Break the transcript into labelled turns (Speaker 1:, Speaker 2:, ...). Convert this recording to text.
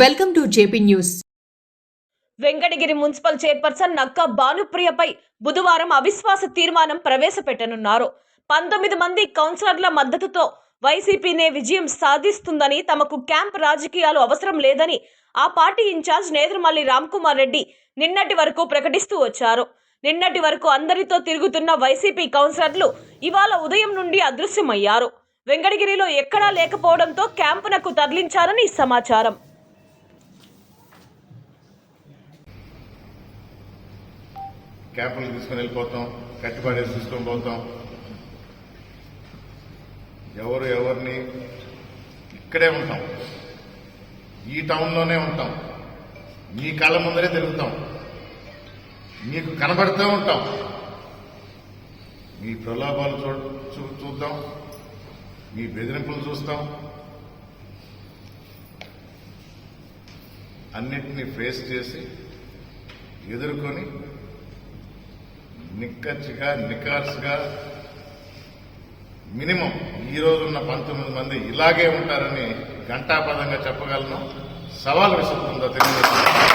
Speaker 1: Welcome to JP news.
Speaker 2: Venkatagiri municipal chairperson Nakka భానుప్రియపై బుధవారం అవిశ్వాస తీర్మానం ప్రవేశపెట్టనున్నారు. పంతొమ్మిది మంది కౌన్సిలర్ల మద్దతుతో వైసీపీనే విజయం సాధిస్తుందని తమకు క్యాంప్ రాజకీయాలు అవసరం లేదని ఆ party in charge Nedurumalli Ramkumar Reddy నిన్నటి వరకు ప్రకటిస్తూ వచ్చారు. నిన్నటి వరకు అందరితో తిరుగుతున్న వైసీపీ కౌన్సిలర్లు ఇవాళ ఉదయం నుండి అదృశ్యమయ్యారు. వెంకటగిరిలో ఎక్కడా లేకపోవడంతో క్యాంపునకు తరలించారని సమాచారం.
Speaker 3: క్యాంపులు తీసుకొని వెళ్ళిపోతాం కట్టుబడేసి తీసుకొని పోతాం. ఎవరు ఎవరిని ఇక్కడే ఉంటాం. ఈ టౌన్లోనే ఉంటాం. మీ కళ్ళ ముందరే తిరుగుతాం. మీకు కనబడుతూ ఉంటాం. మీ ప్రలోభాలు చూ చూ- చూద్దాం. మీ బెదిరింపులు చూస్తాం. అన్నిటినీ ఫేస్ చేసి ఎదుర్కొని నిక్కచ్చిగా నికార్స్గా మినిమం ఈ రోజున్న పంతొమ్మిది మంది ఇలాగే ఉంటారని ఘంటాపదంగా చెప్పగలను. సవాల్ విసురుతుందో తెలియజేస్తుంది